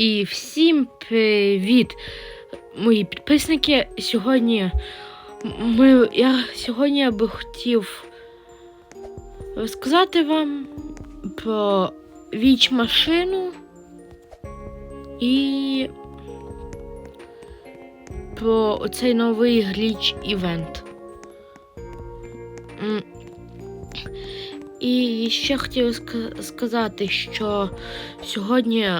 І всім привіт, мої підписники. Сьогодні ми, я сьогодні я би хотів розказати вам про віч машину і про оцей новий гліч івент. І ще хотів сказати, що сьогодні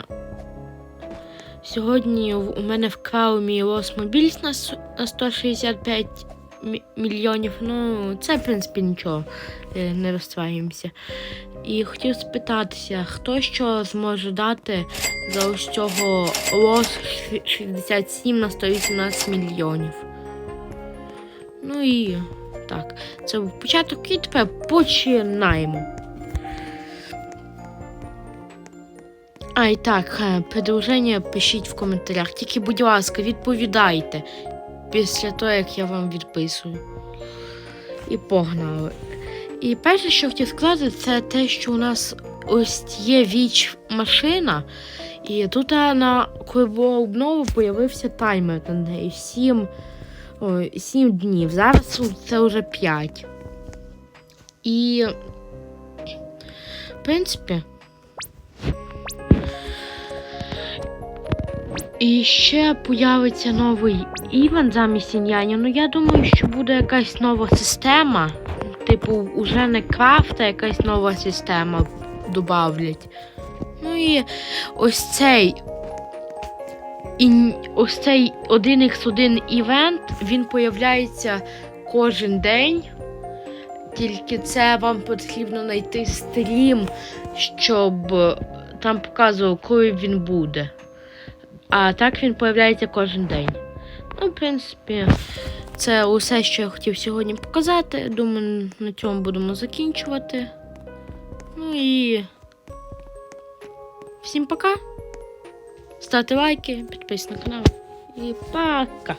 Сьогодні в- у мене вкрав мій Лосмобільс на на 165 мільйонів. Ну, це, в принципі, нічого, е, не розстраюємося. І хотів спитатися, хто що зможе дати за ось цього лос 67 на 118 мільйонів. Ну і так, це був початок і тепер починаємо. А і так, е, продовження пишіть в коментарях. Тільки, будь ласка, відповідайте після того, як я вам відписую. І погнали. І перше, що хотів сказати, це те, що у нас ось є віч машина, і тут е, на коли була обнова, появився таймер на неї 7, 7 днів. Зараз це вже 5. І, в принципі. І ще появиться новий івент замість іняння. Ну я думаю, що буде якась нова система. Типу, уже не крафта, якась нова система добавлять. Ну і ось цей. І ось цей 1x1 івент, він появляється кожен день. Тільки це вам потрібно знайти стрім, щоб е, там показував, коли він буде. А так він появляється кожен день. Ну, в принципі, це усе, що я хотів сьогодні показати. Думаю, на цьому будемо закінчувати. Ну і всім пока. Ставте лайки, підписуйтесь на канал. І пока!